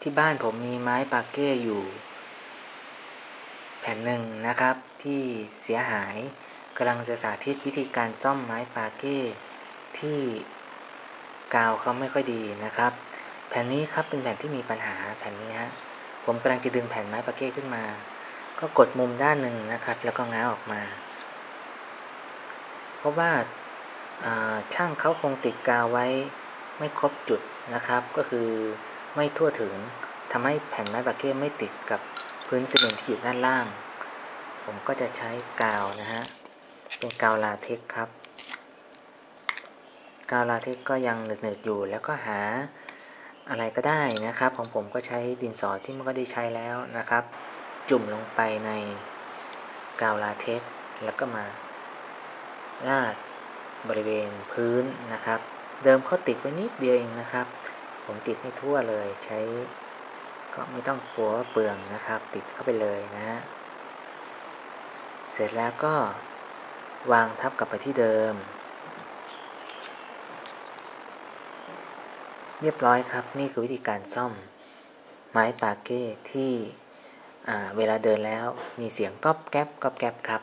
ที่บ้านผมมีไม้ปาเก้อยู่ แผ่นหนึ่งนะครับ ที่เสียหายกำลังจะสาธิตวิธีการซ่อมไม้ปาเก้ที่กาวเขาไม่ค่อยดีนะครับ แผ่นนี้ครับเป็นแผ่นที่มีปัญหาแผ่นนี้ฮะผมกำลังจะดึงแผ่นไม้ปาเก้ขึ้นมา ก็กดมุมด้านหนึ่งนะครับ แล้วก็ง้าออกมา เพราะว่าช่างเขาคงติดกาวไว้ไม่ครบจุดนะครับ ก็คือ ไม่ทั่วถึงทำให้แผ่นไม้ปาเก้ไม่ติดกับพื้นซีเมนต์ที่อยู่ด้านล่าง ผมก็จะใช้กาวนะฮะ เป็นกาวลาเท็กครับ กาวลาเท็กก็ยังเหนึบๆอยู่ แล้วก็หาอะไรก็ได้นะครับ ของผมก็ใช้ดินสอที่มันก็ได้ใช้แล้วนะครับ จุ่มลงไปในกาวลาเท็กแล้วก็มาราดบริเวณพื้นนะครับ เดิมเขาติดไว้นิดเดียวเองนะครับ ผมติดให้ทั่วเลยใช้ ก็ไม่ต้องกลัวเปลืองนะครับ ติดเข้าไปเลยนะฮะเสร็จแล้วก็วางทับกลับไปที่เดิม เรียบร้อยครับนี่คือวิธีการซ่อมไม้ปาเก้ที่เวลาเดินแล้วมีเสียงก๊อบแก๊บก๊อบแก๊บครับ